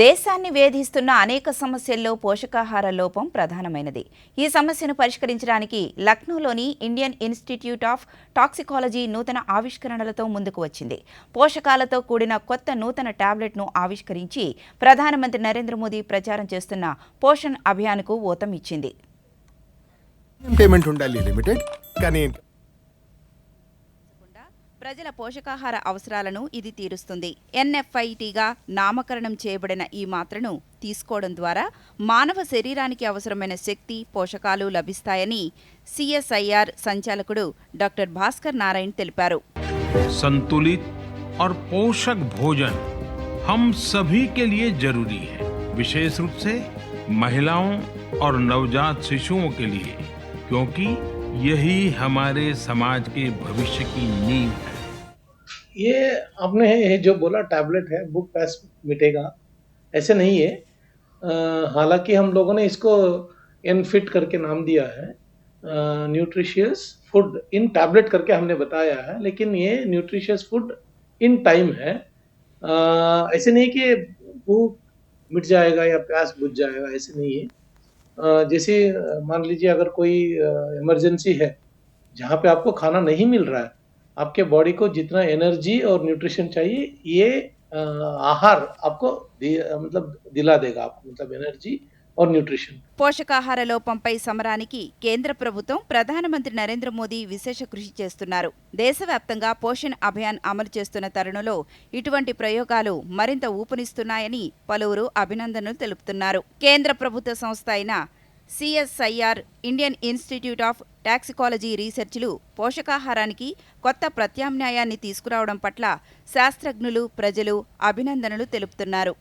దేశాన్ని వేధిస్తున్న అనేక సమస్యల్లో పోషకాహార లోపం ప్రధానమైనది. ఈ సమస్యను పరిష్కరించడానికి లక్నోలోని ఇండియన్ ఇన్స్టిట్యూట్ ఆఫ్ టాక్సికాలజీ నూతన ఆవిష్కరణలతో ముందుకు వచ్చింది. పోషకాలతో కూడిన కొత్త నూతన టాబ్లెట్ను ఆవిష్కరించి ప్రధానమంత్రి నరేంద్ర మోదీ ప్రచారం చేస్తున్న పోషణ్ అభియాన్కు ఊతం ఇచ్చింది. పేమెంట్ ఉండాలి లిమిటెడ్ కానీ ప్రజల పోషకాహార అవసరాలను ఇది తీరుస్తుంది ఎన్ఎఫ్ఐటిగా నామకరణం చేయబడిన ఈ మాత్రను తీసుకోవడం ద్వారా మానవ శరీరానికి అవసరమైన శక్తి పోషకాలు లభిస్తాయని సిఎస్ఐఆర్ సంచాలకుడు డాక్టర్ భాస్కర్ నారాయణ్ తెలిపారు संतुलित और पोषक भोजन हम सभी के लिए जरूरी है विशेष रूप से महिलाओं और नवजात शिशुओं के लिए क्योंकि यही हमारे समाज के भविष्य की नींव है ये आपने जो बोला टैबलेट है बुक पैस मिटेगा ऐसे नहीं है। हालाँकि हम लोगों ने इसको एनफिट करके नाम दिया है। न्यूट्रिशियस फ़ूड इन टैबलेट करके हमने बताया है लेकिन ये न्यूट्रिशियस फ़ूड इन टाइम है। अ, ऐसे नहीं कि भूख मिट जाएगा या प्यास बुझ जाएगा ऐसे नहीं है। जैसे मान लीजिए अगर कोई इमरजेंसी है जहाँ पे आपको खाना नहीं मिल रहा है आपके बॉडी को जितना एनर्जी और न्यूट्रिशन चाहिए ये अ, आहार आपको दि- मतलब दिला देगा आपको मतलब एनर्जी और न्यूट्रिशन పోషకాహార లోపంపై సమరానికి కేంద్ర ప్రభుత్వం ప్రధానమంత్రి నరేంద్ర మోదీ విశేష కృషి చేస్తున్నారు దేశవ్యాప్తంగా పోషణ్ అభియాన్ అమలు చేస్తున్న తరుణంలో ఇటువంటి ప్రయోగాలు మరింత ఊపునిస్తున్నాయని పలువురు అభినందనలు తెలుపుతున్నారు కేంద్ర ప్రభుత్వ సంస్థ అయిన CSIR Indian Institute of Toxicology రీసెర్చ్లు పోషకాహారానికి కొత్త ప్రత్యామ్నాయాన్ని తీసుకురావడం పట్ల శాస్త్రజ్ఞులు ప్రజలు అభినందనలు తెలుపుతున్నారు.